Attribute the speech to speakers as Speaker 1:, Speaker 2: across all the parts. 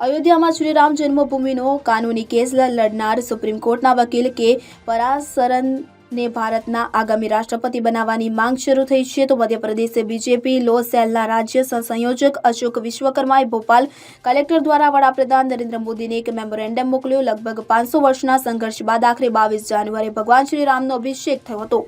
Speaker 1: અયોધ્યામાં શ્રીરામ જન્મભૂમિનો કાનૂની case લડનાર supreme કોર્ટના વકીલ કે પરાસરનને ભારતના આગામી રાષ્ટ્રપતિ બનાવવાની માંગ શરૂ થઈ છે તો મધ્યપ્રદેશ બીજેપી, લો સેલના રાજ્ય સંયોજક અશોક વિશ્વકર્માએ ભોપાલ કલેક્ટર દ્વારા વડાપ્રધાન નરેન્દ્ર મોદીને એક મેમોરેન્ડમ મોકલ્યો. લગભગ પાંચસો વર્ષના સંઘર્ષ બાદ આખરે બાવીસ જાન્યુઆરી ભગવાન શ્રીરામનો અભિષેક થયો હતો.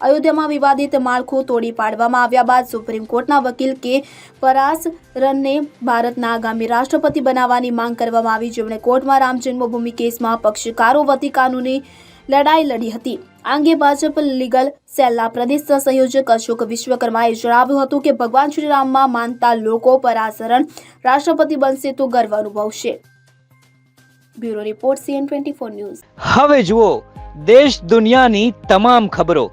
Speaker 1: અયોધ્યામાં વિવાદિત માળખું તોડી પાડવામાં આવ્યા બાદ સુપ્રીમ કોર્ટના વકીલ કે પરાસરનને ભારતના આગામી રાષ્ટ્રપતિ બનાવવાની માંગ કરવામાં આવી. જેમણે કોર્ટમાં રામ જન્મભૂમિ કેસમાં પક્ષકારો વતી કાનૂની લડાઈ લડી હતી. આ અંગે ભાજપ લીગલ સેલના પ્રદેશ સંયોજક અશોક વિશ્વકર્માએ જણાવ્યું હતું કે ભગવાન શ્રીરામમાં માનતા લોકો પરાસરણ રાષ્ટ્રપતિ બનશે તો ગર્વ અનુભવશે. Bureau report C N twenty four news.
Speaker 2: હવે જુઓ, દેશ દુનિયાની તમામ ખબરો.